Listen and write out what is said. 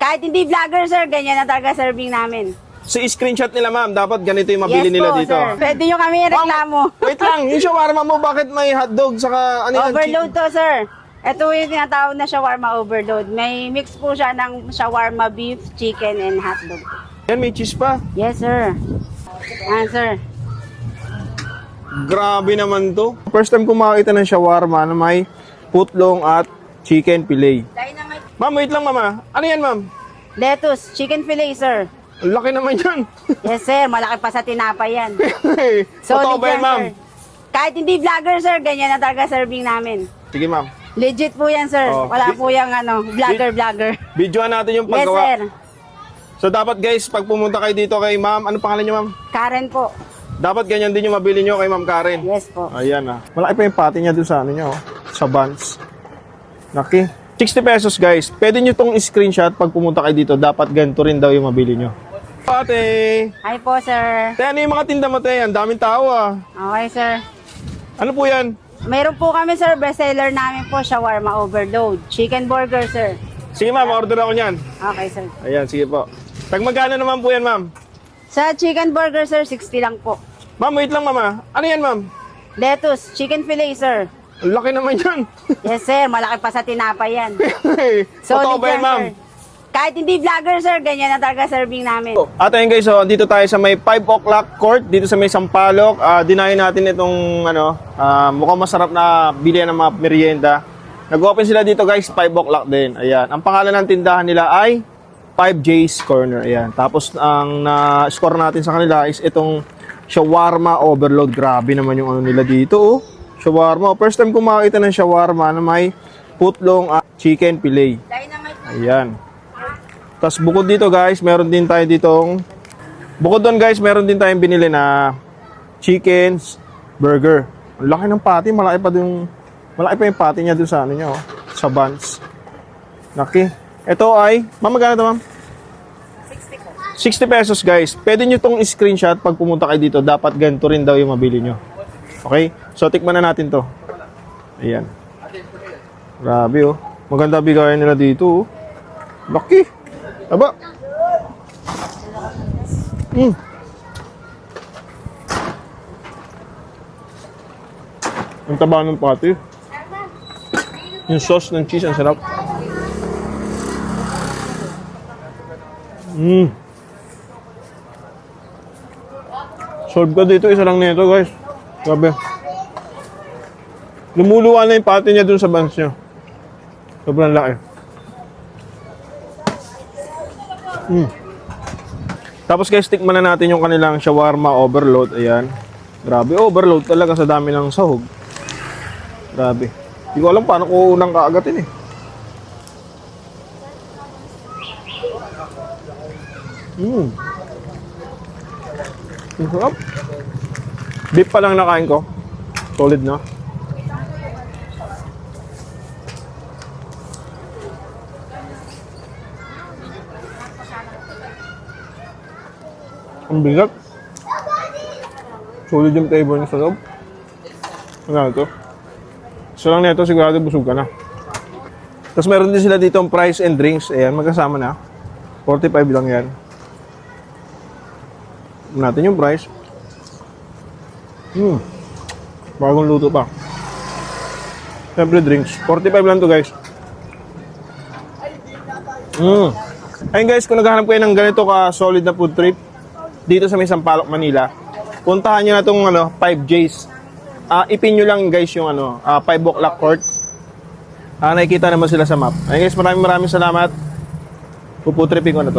Kahit hindi vlogger, sir, ganyan na talaga serving namin. Sa screenshot nila, ma'am, dapat ganito yung mabili yes nila po, dito. sir. Pwede nyo kami reklamo. Wait lang, yung shawarma mo, bakit may hotdog saka ano yan? Overload to, sir. Ito yung tinatawag na shawarma overload. May mix po siya ng shawarma beef, chicken, and hotdog. Yan, may cheese pa. Yes, sir. Yan, sir. Grabe naman to. First time ko makakita ng shawarma na may putlong at chicken fillet. Ma'am, wait lang, mama. Ano yan, ma'am? Lettuce, chicken fillet, sir. Ang laki naman yan. Yes, sir. Malaki pa sa tinapay yan. Totoo ba yan, ma'am? Kahit hindi vlogger, sir, ganyan na talaga serving namin. Sige, ma'am. Legit po yan, sir. Oh. Wala po yung ano, vlogger-vlogger. Videoan natin yung Yes, paggawa. sir. So, dapat guys, pag pumunta kayo dito kay ma'am, ano pangalan niyo, ma'am? Karen po. Dapat ganyan din yung mabili niyo kay ma'am Karen. Yes po. Ayan ah. Malaki pa yung pati niya dun sa ano niya, oh, sa buns. Laki. 60 pesos guys. Pwede nyo tong screenshot pag pumunta kayo dito. Dapat ganito rin daw yung mabili nyo. Ate! Hi po, sir. Te, ano yung mga tinda mo, te? Ang daming tao ah. Okay, sir. Ano po yan? Meron po kami, sir, bestseller namin po, shawarma overload. Chicken burger, sir. Sige ma'am, order ako niyan. Okay, sir. Ayan, sige po. Tag magkano naman po yan, ma'am? Sa chicken burger, sir, 60 lang po. Ma'am, wait lang, mama. Ano yan, ma'am? Lettuce, chicken fillet, sir. Laki naman yan. Yes, sir. Malaki pa sa tinapay yan. Totoo ba yan, ma'am? sir. Kahit hindi vlogger, sir, ganyan na talaga serving namin. At ayun guys, so dito tayo sa may 5 o'clock court, dito sa may Sampaloc. Ah, dinayin natin itong ano, ah, mukhang masarap na bilihan ng mga merienda. Nag-open sila dito guys, 5 o'clock din. Ayan. Ang pangalan ng tindahan nila ay 5J's Corner. Ayan. Tapos ang na-score natin sa kanila is itong shawarma overload. Grabe naman yung ano nila dito, oh. Shawarma. First time ko makakita ng shawarma na may putlong at chicken fillet. Ayan. Tapos bukod dito guys, meron din tayo ditong Bukod doon guys, meron din tayong binili na chickens burger. Ang laki ng patty, malaki pa yung malaki pa yung patty niya dun sa ano niya, oh, sa buns. Laki. Ito ay, ma'am, magkano to, ma'am? 60 po. 60 pesos guys. Pwede nyo tong screenshot pag pumunta kayo dito. Dapat ganito rin daw yung mabili nyo. Okay? So, tikman na natin to. Ayan. Grabe oh. Maganda bigayan nila dito oh. Laki. Aba. Mm. Ang taba ng pati. Yung sauce ng cheese, ang sarap. Mm. Solve ka dito, isa lang nito guys. Grabe. Lumuluwa na yung pati niya dun sa buns niya. Sobrang laki. Mm. Tapos guys, tikman na natin yung kanilang shawarma overload. Ayan. Grabe, overload talaga sa dami ng sahog. Grabe. Hindi ko alam paano ko unang kaagatin eh. Mm. Ang sarap. Beef pa lang nakain ko. Solid na. Ang bigat. Solid yung flavor niya sa loob. Ano ito? So lang nito, sigurado busog ka na. Tapos meron din sila dito ang price and drinks. Ayan, magkasama na. 45 lang yan. Natin yung price. Hmm. Bagong luto pa. Siyempre drinks. 45 lang to guys. Hmm. Ayun guys, kung naghahanap kayo ng ganito ka solid na food trip dito sa may Sampaloc, Manila, puntahan nyo na itong ano, 5J's. Ah, ipin nyo lang guys yung ano, ah, 5 o'clock court. Ah, nakikita naman sila sa map. Ayun guys, maraming maraming salamat. Puputripin ko na to.